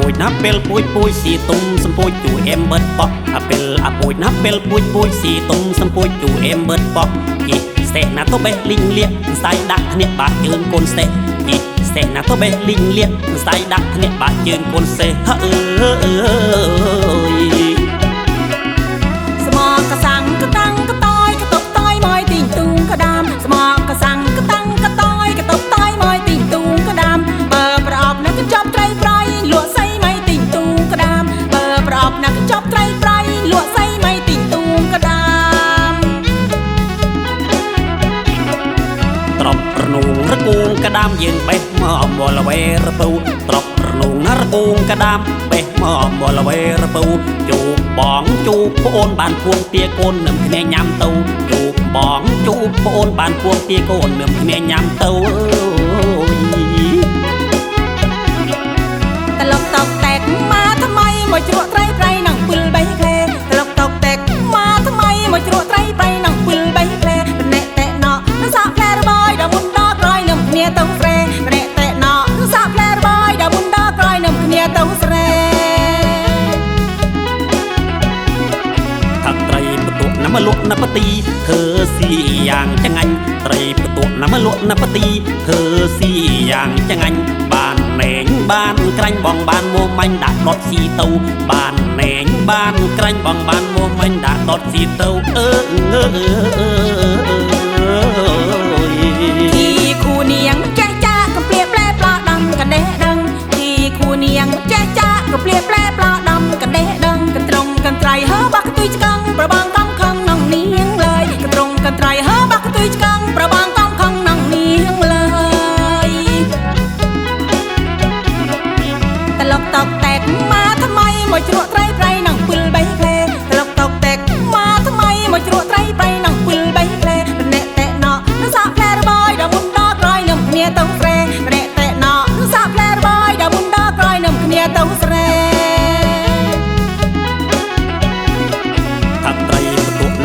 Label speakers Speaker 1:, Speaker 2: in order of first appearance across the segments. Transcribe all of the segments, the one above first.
Speaker 1: ពួយណាពេលពួយពួយស៊ីទុំសំពួយជូអេមបិតបោះអាពេលអាពួយណាពេលពួយពួយស៊ីទុំសំពួយជូអេមបិតបោះជីសេះណាទៅបេះលីងលៀកស្ដាយដាក់គ្នាបាក់ជើងកូនសេះជីសេះណាទៅបេះលីងលៀកស្ដាយដាក់គ្នាបាក់ជើងកូនសេះអើ
Speaker 2: តាមយើងបេះមកអម
Speaker 1: លវេរពៅត្រប់រនុងណារគូងក្តាមបេះមកអមលវេរពៅជូបបងជូបប្អូនបានពួងទាកូននឹមគ្នាញ៉ាំទៅជូបបងជូបប្អូនបានពួងទាកូននឹមគ្នាញ៉ាំទៅ
Speaker 2: មកលក់ណាបទី
Speaker 1: ធ្វើស៊ីយ៉ាងចងាញ់ត្រីបន្ទក់ណាមកលក់ណាបទីធ្វើស៊ីយ៉ាងចងាញ់បានណែងបានក្រាញ់បងបានមួមាញ់ដាក់ដុតស៊ីទៅបានណែងបានក្រាញ់បងបានមួមាញ់ដាក់ដុតស៊ីទៅអឺអឺអឺ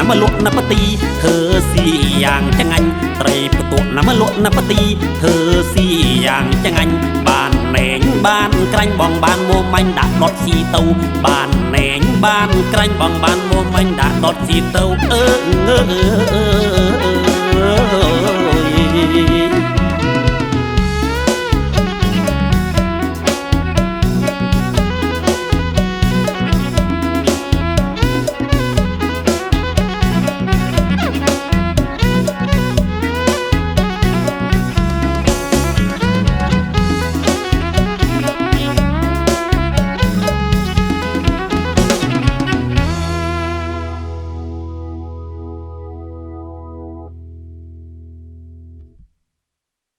Speaker 1: ណាមកលក់ណាបទីធ្វើស៊ីយ៉ាងចងាញ់ត្រីបន្ទក់ណាមកលក់ណាបទីធ្វើស៊ីយ៉ាងចងាញ់បានណែងបានក្រាញ់បងបានមួមាញ់ដាក់ដុតស៊ីទៅបានណែងបានក្រាញ់បងបានមួមាញ់ដាក់ដុតស៊ីទៅអឺអឺអឺអឺ